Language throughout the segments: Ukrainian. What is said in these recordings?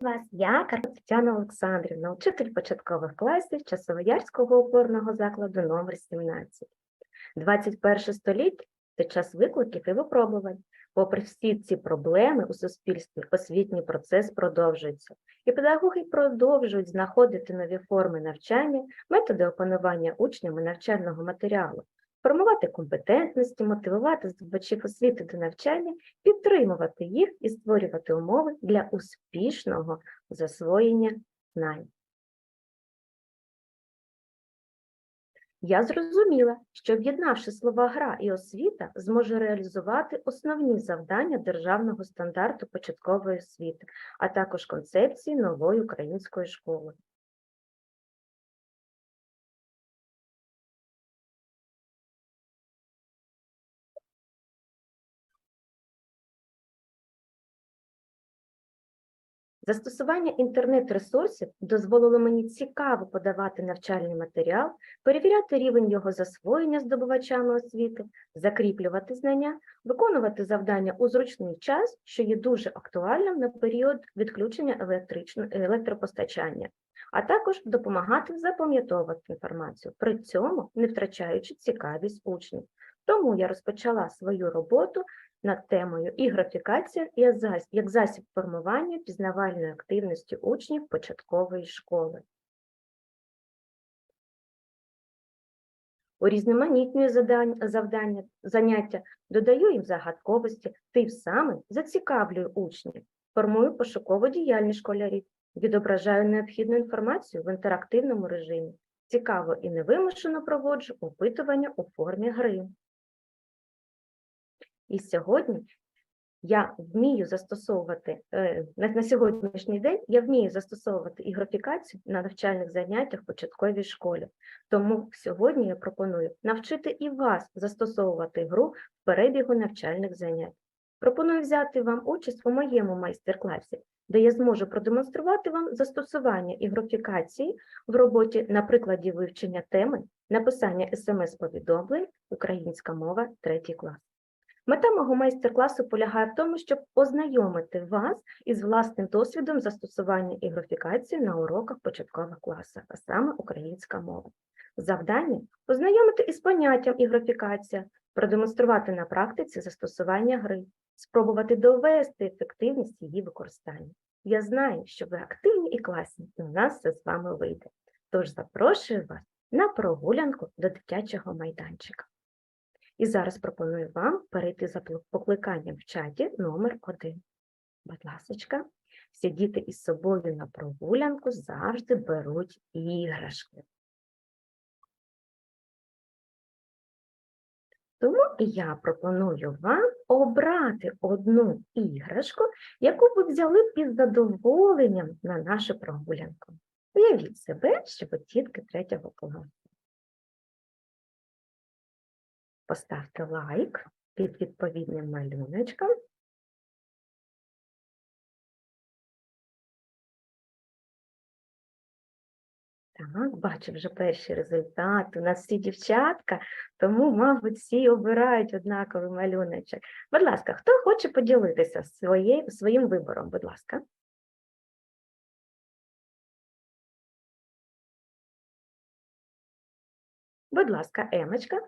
вас я, Тетяна Олександрівна, учитель початкових класів Часовоярського опорного закладу номер 17. 21 століття – це час викликів і випробувань. Попри всі ці проблеми у суспільстві, освітній процес продовжується, і педагоги продовжують знаходити нові форми навчання, методи опанування учнями навчального матеріалу, формувати компетентності, мотивувати здобувачів освіти до навчання, підтримувати їх і створювати умови для успішного засвоєння знань. Я зрозуміла, що об'єднавши слова гра і освіта, зможе реалізувати основні завдання державного стандарту початкової освіти, а також концепції нової української школи. Застосування інтернет-ресурсів дозволило мені цікаво подавати навчальний матеріал, перевіряти рівень його засвоєння здобувачами освіти, закріплювати знання, виконувати завдання у зручний час, що є дуже актуальним на період відключення електрично- електропостачання, а також допомагати запам'ятовувати інформацію, при цьому не втрачаючи цікавість учнів. Тому я розпочала свою роботу над темою і графікація як засіб формування пізнавальної активності учнів початкової школи. Урізноманітнюю задань- завдання, заняття, додаю їм загадковості, тим самим зацікавлюю учнів, формую пошукову діяльність школярів, відображаю необхідну інформацію в інтерактивному режимі, цікаво і невимушено проводжу опитування у формі гри. І сьогодні я вмію застосовувати е, на, сьогоднішній день я вмію застосовувати і графікацію на навчальних заняттях в початковій школі. Тому сьогодні я пропоную навчити і вас застосовувати гру в перебігу навчальних занять. Пропоную взяти вам участь у моєму майстер-класі, де я зможу продемонструвати вам застосування і графікації в роботі на прикладі вивчення теми написання смс-повідомлень Українська мова 3 клас. Мета мого майстер-класу полягає в тому, щоб ознайомити вас із власним досвідом застосування і графікації на уроках початкових класів, а саме українська мова. Завдання ознайомити із поняттям і графікація, продемонструвати на практиці застосування гри, спробувати довести ефективність її використання. Я знаю, що ви активні і класні, і у нас все з вами вийде. Тож запрошую вас на прогулянку до дитячого майданчика. І зараз пропоную вам перейти за покликанням в чаті номер 1. Будь ласочка, всі діти із собою на прогулянку завжди беруть іграшки. Тому я пропоную вам обрати одну іграшку, яку ви взяли б із задоволенням на нашу прогулянку. Уявіть себе, що ви тітки третього класу. Поставте лайк під відповідним малюночком. Так, бачу вже перші результати. У нас всі дівчатка, тому, мабуть, всі обирають однаковий малюночок. Будь ласка, хто хоче поділитися своє, своїм вибором? Будь ласка. Будь ласка, Емочка.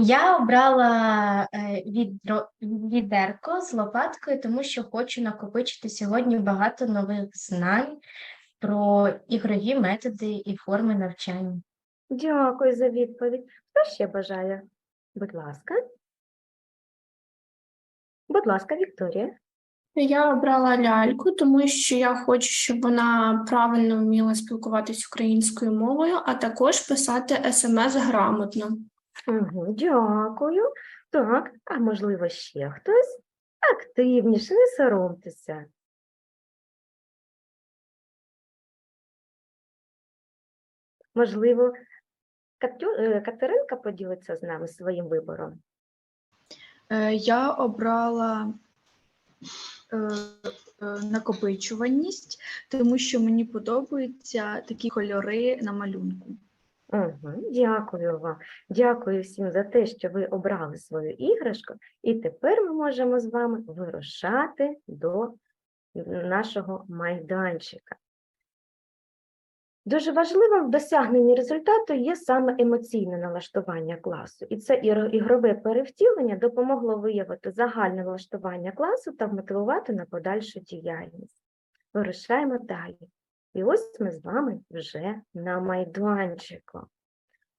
Я обрала е, відро, відерко з лопаткою, тому що хочу накопичити сьогодні багато нових знань про ігрові методи і форми навчання. Дякую за відповідь. Хто ще бажає? Будь ласка. Будь ласка, Вікторія. Я обрала ляльку, тому що я хочу, щоб вона правильно вміла спілкуватись українською мовою, а також писати смс грамотно. Угу, дякую. Так, а можливо, ще хтось? Активніше, не соромтеся. Можливо, е, Катеринка поділиться з нами своїм вибором. Е, Я обрала е, накопичуваність, тому що мені подобаються такі кольори на малюнку. Угу, дякую вам. Дякую всім за те, що ви обрали свою іграшку, і тепер ми можемо з вами вирушати до нашого майданчика. Дуже важливим в досягненні результату є саме емоційне налаштування класу, і це ігрове перевтілення допомогло виявити загальне налаштування класу та вмотивувати на подальшу діяльність. Вирушаємо далі. І ось ми з вами вже на майданчику.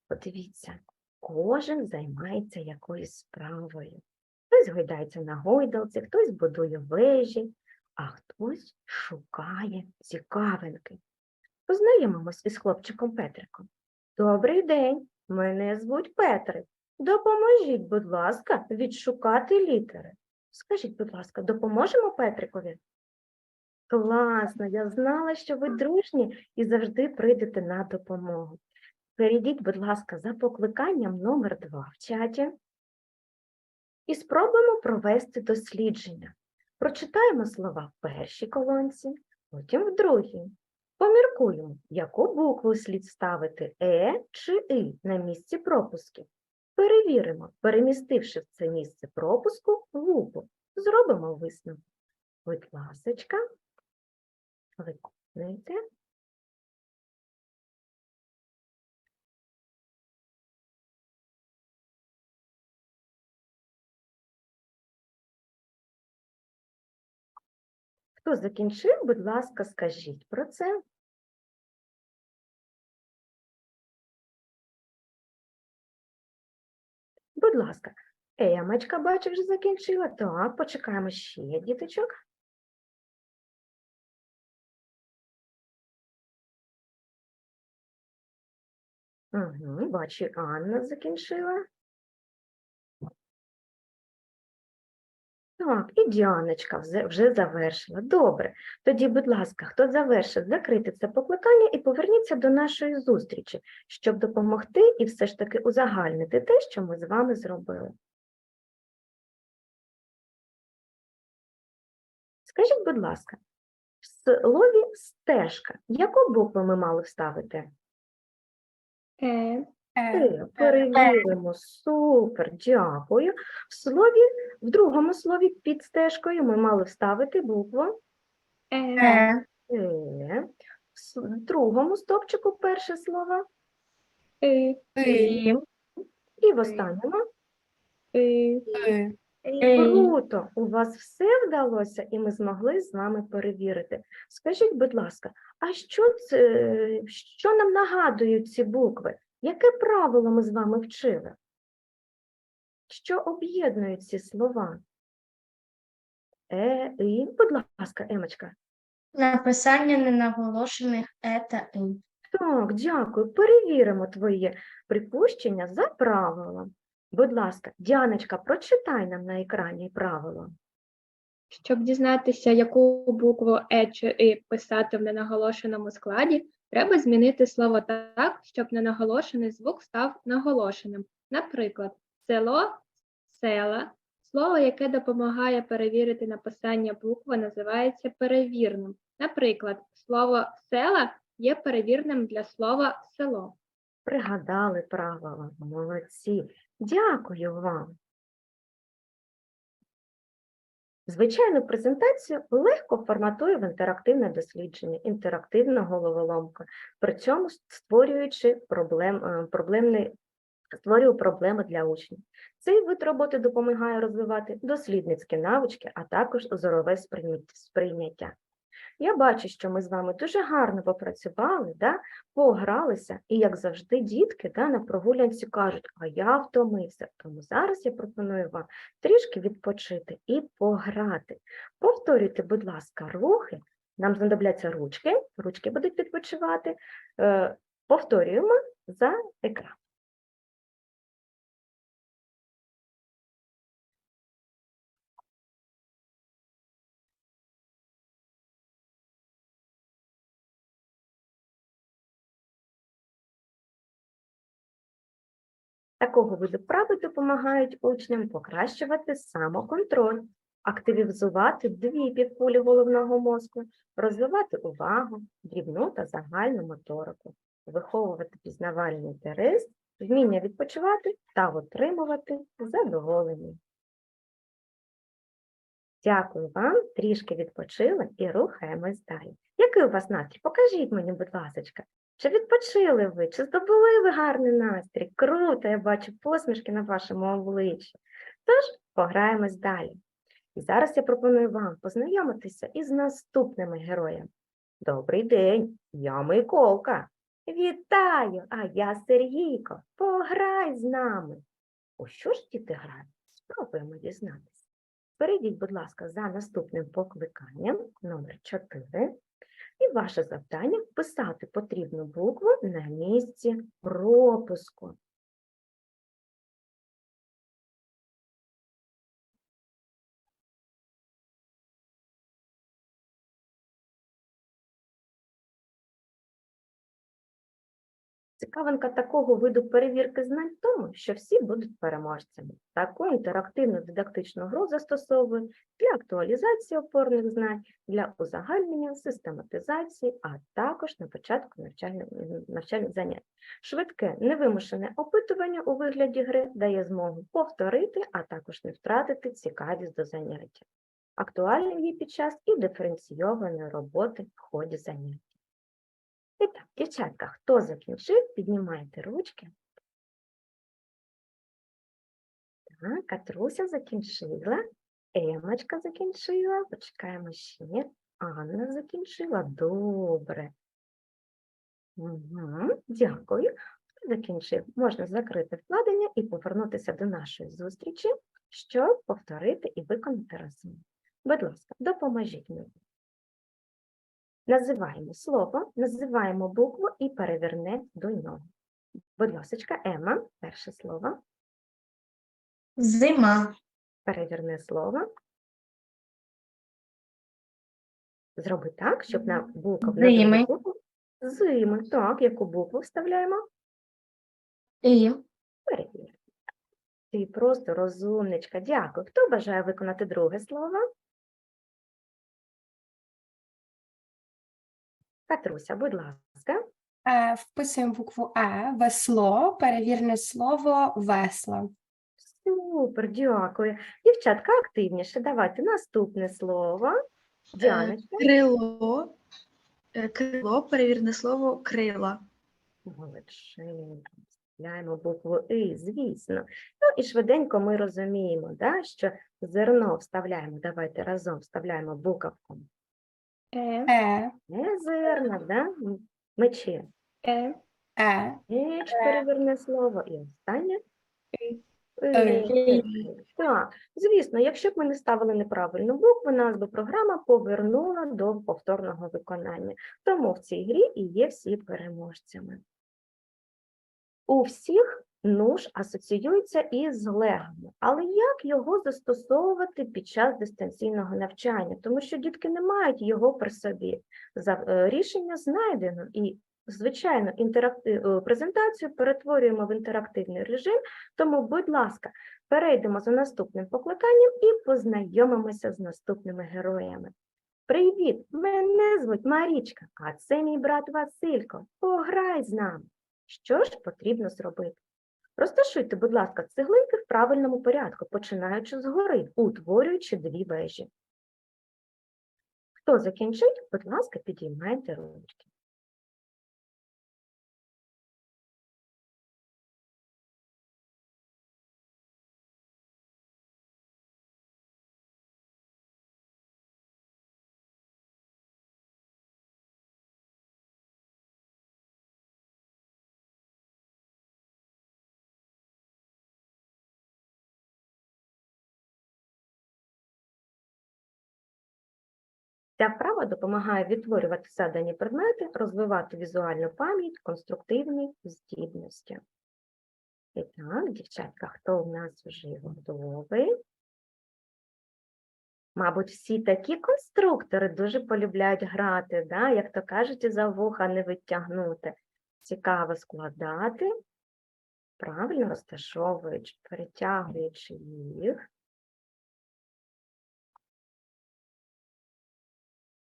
Подивіться, кожен займається якоюсь справою. Хтось гойдається на гойдалці, хтось будує вежі, а хтось шукає цікавинки. Познайомимось із хлопчиком Петриком. Добрий день, мене звуть Петрик. Допоможіть, будь ласка, відшукати літери. Скажіть, будь ласка, допоможемо Петрикові? Класно, я знала, що ви дружні і завжди прийдете на допомогу. Перейдіть, будь ласка, за покликанням номер 2 в чаті і спробуємо провести дослідження. Прочитаємо слова в першій колонці, потім в другій. Поміркуємо, яку букву слід ставити Е чи И на місці пропусків. Перевіримо, перемістивши в це місце пропуску лупу. Зробимо висновок. Будь ласочка, виконуйте. Хто закінчив, будь ласка, скажіть про це. Будь ласка, Емочка, бачу, вже закінчила. Так, почекаємо ще діточок. Угу, бачу, Анна закінчила. Так, і Діаночка вже, завершила. Добре. Тоді, будь ласка, хто завершив, закрити це покликання і поверніться до нашої зустрічі, щоб допомогти і все ж таки узагальнити те, що ми з вами зробили. Скажіть, будь ласка, в слові стежка, яку букву ми мали вставити? Е, Е, перевіримо. Супер, дякую. В слові, в другому слові під стежкою ми мали вставити букву е, Е, Е. В с- в другому стопчику перше слово. и, І, І в останньому. и, Е. Круто! У вас все вдалося, і ми змогли з вами перевірити. Скажіть, будь ласка, а що, це, що нам нагадують ці букви? Яке правило ми з вами вчили? Що об'єднують ці слова? Е, і, будь ласка, Емочка. написання ненаголошених е та и. Так, дякую. Перевіримо твоє припущення за правилом. Будь ласка, Діаночка, прочитай нам на екрані правило. Щоб дізнатися, яку букву Е чи И писати в ненаголошеному складі, треба змінити слово так, щоб ненаголошений звук став наголошеним. Наприклад, село, села. Слово, яке допомагає перевірити написання букви, називається перевірним. Наприклад, слово села є перевірним для слова село. Пригадали правила. Молодці. Дякую вам. Звичайну презентацію легко форматує в інтерактивне дослідження, інтерактивна головоломка, при цьому створюючи проблем, е, проблемний, створює проблеми для учнів. Цей вид роботи допомагає розвивати дослідницькі навички, а також зорове сприйняття- сприйняття. Я бачу, що ми з вами дуже гарно попрацювали, да? погралися, і, як завжди, дітки да, на прогулянці кажуть, а я втомився. Тому зараз я пропоную вам трішки відпочити і пограти. Повторюйте, будь ласка, рухи. Нам знадобляться ручки, ручки будуть відпочивати. Е, повторюємо за екран. Такого виду вправи допомагають учням покращувати самоконтроль, активізувати дві півкулі головного мозку, розвивати увагу, дрібну та загальну моторику, виховувати пізнавальний інтерес, вміння відпочивати та отримувати задоволення. Дякую вам, трішки відпочили і рухаємось далі. Який у вас настрій? Покажіть мені, будь ласка. Чи відпочили ви? Чи здобули ви гарний настрій? Круто, я бачу посмішки на вашому обличчі. Тож пограємось далі. І зараз я пропоную вам познайомитися із наступними героями. Добрий день, я Миколка. Вітаю, а я Сергійко. Пограй з нами. У що ж діти грають? Спробуємо дізнатися. Перейдіть, будь ласка, за наступним покликанням номер 4 і ваше завдання вписати потрібну букву на місці пропуску. Цікавинка такого виду перевірки знань в тому, що всі будуть переможцями. Таку інтерактивну дидактичну гру застосовують для актуалізації опорних знань, для узагальнення, систематизації, а також на початку навчальних, навчальних занять. Швидке, невимушене опитування у вигляді гри дає змогу повторити, а також не втратити цікавість до заняття. Актуальним є під час і диференційованої роботи в ході заняття. І так, дівчатка, хто закінчив, піднімайте ручки. Так, Катруся закінчила, Емочка закінчила, почекаємо ще. Анна закінчила. Добре. Угу, дякую. Закінчив? Можна закрити вкладення і повернутися до нашої зустрічі, щоб повторити і виконати разом. Будь ласка, допоможіть мені. Називаємо слово, називаємо букву і переверне до нього. Будь ласка, Ема, перше слово, Зима. переверни слово. Зроби так, щоб на букву Зими. Зими. Так, яку букву вставляємо? І. Перевір. Ти просто розумничка. Дякую. Хто бажає виконати друге слово? Катруся, будь ласка. Е, Вписуємо букву Е, весло, перевірне слово весло. Супер, дякую. Дівчатка, активніше. Давайте наступне слово. Діаночка. Крило. Е, Крило, перевірне слово крила. Молодчинка. Вставляємо букву И, звісно. Ну і швиденько ми розуміємо, да, що зерно вставляємо. Давайте разом вставляємо буковку. Е, Е, Не зерна, да? мечі. е, Е, Меч переверне слово. І останнє. И. И. Так, звісно, якщо б ми не ставили неправильну букву, нас би програма повернула до повторного виконання. Тому в цій грі і є всі переможцями. У всіх нуж асоціюється із легами, але як його застосовувати під час дистанційного навчання? Тому що дітки не мають його при собі. Е, рішення знайдено і, звичайно, е, презентацію перетворюємо в інтерактивний режим, тому, будь ласка, перейдемо за наступним покликанням і познайомимося з наступними героями. Привіт! Мене звуть Марічка, а це мій брат Василько. Пограй з нами. Що ж потрібно зробити? Розташуйте, будь ласка, цеглинки в правильному порядку, починаючи згори, утворюючи дві вежі. Хто закінчить, будь ласка, підіймайте ручки. Ця вправа допомагає відтворювати задані предмети, розвивати візуальну пам'ять, конструктивні здібності. І так, дівчатка, хто у нас вже готовий? Мабуть, всі такі конструктори дуже полюбляють грати, да? як то кажуть, за вуха не витягнути. Цікаво складати, правильно розташовуючи, перетягуючи їх.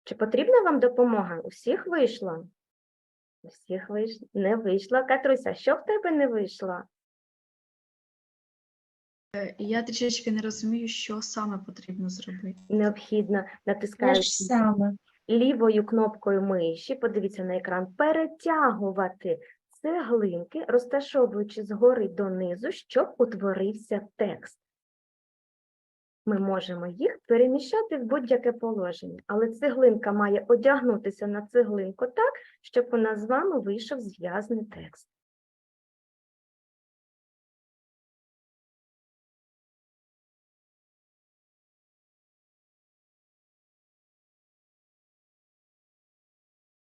Чи потрібна вам допомога? Усіх вийшло? Усіх вийш... не вийшло. Катруся, що в тебе не вийшло? Е, Я трішечки не розумію, що саме потрібно зробити. Необхідно натискаючи саме. лівою кнопкою миші, подивіться на екран, перетягувати цеглинки, розташовуючи згори донизу, щоб утворився текст. Ми можемо їх переміщати в будь-яке положення, але цеглинка має одягнутися на цеглинку так, щоб у нас з вами вийшов зв'язний текст.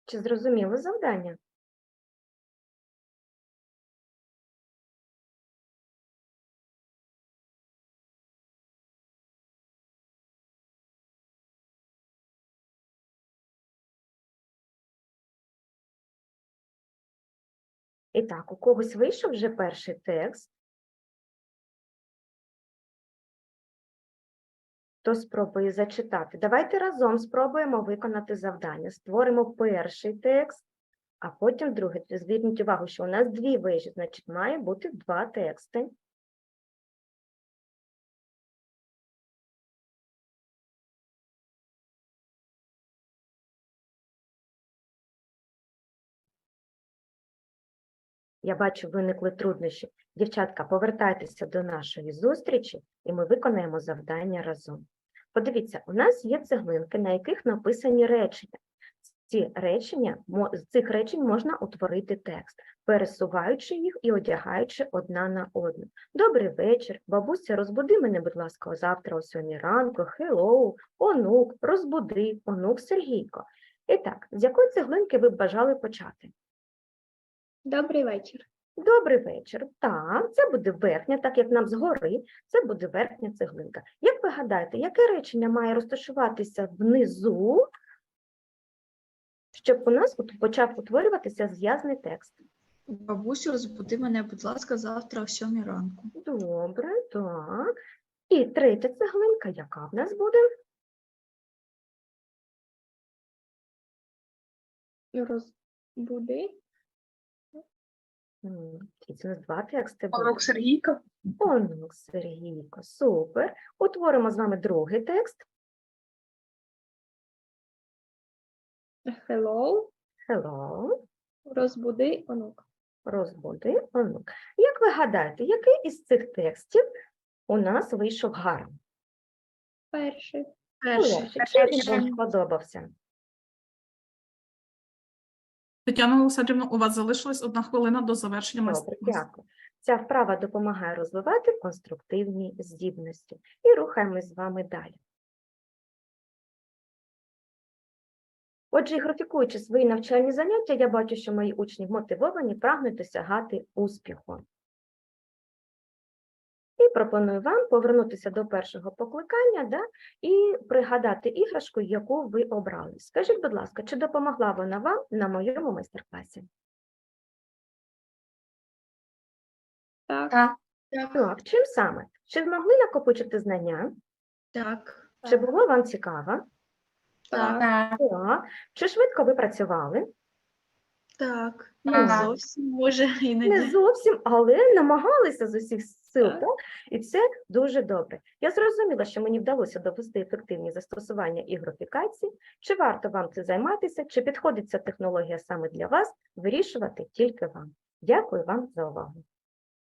Чи зрозуміло завдання? І так, у когось вийшов вже перший текст. то спробую зачитати? Давайте разом спробуємо виконати завдання. Створимо перший текст, а потім другий. Зверніть увагу, що у нас дві вежі, значить має бути два тексти. Я бачу, виникли труднощі. Дівчатка, повертайтеся до нашої зустрічі, і ми виконаємо завдання разом. Подивіться, у нас є цеглинки, на яких написані речення. Ці речення, з цих речень можна утворити текст, пересуваючи їх і одягаючи одна на одну. Добрий вечір, бабуся, розбуди мене, будь ласка, завтра о сьомій ранку, хеллоу, онук, розбуди, онук Сергійко. І так, з якої цеглинки ви б бажали почати? Добрий вечір. Добрий вечір. Так, це буде верхня, так як нам згори, це буде верхня цеглинка. Як ви гадаєте, яке речення має розташуватися внизу, щоб у нас от почав утворюватися зв'язний текст? Бабусю, розбуди мене, будь ласка, завтра о сьомій ранку. Добре, так. І третя цеглинка, яка в нас буде? Розбуди. У нас два тексти. Онук Сергійко. Онук Сергійко, супер. Утворимо з вами другий текст. Hello. Hello. Розбуди онук. Розбуди онук. Як ви гадаєте, який із цих текстів у нас вийшов гарно? Перший. Перший. Він вам сподобався? Тетяна Олександрівна, у вас залишилась одна хвилина до завершення майстер-класу. дякую. Ця вправа допомагає розвивати конструктивні здібності. І рухаємось з вами далі. Отже, графікуючи свої навчальні заняття, я бачу, що мої учні мотивовані, прагнуть досягати успіху. Пропоную вам повернутися до першого покликання да, і пригадати іграшку, яку ви обрали. Скажіть, будь ласка, чи допомогла вона вам на моєму майстер-класі? Так. Так. Так, чим саме? Чи змогли накопичити знання? Так. Чи було вам цікаво? Так. Так. Чи швидко ви працювали? Так. Ну, Не Так. зовсім може Не зовсім, але намагалися з усіх сил, Так. так? і це дуже добре. Я зрозуміла, що мені вдалося довести ефективні застосування і графікації. Чи варто вам це займатися, чи підходить ця технологія саме для вас, вирішувати тільки вам. Дякую вам за увагу.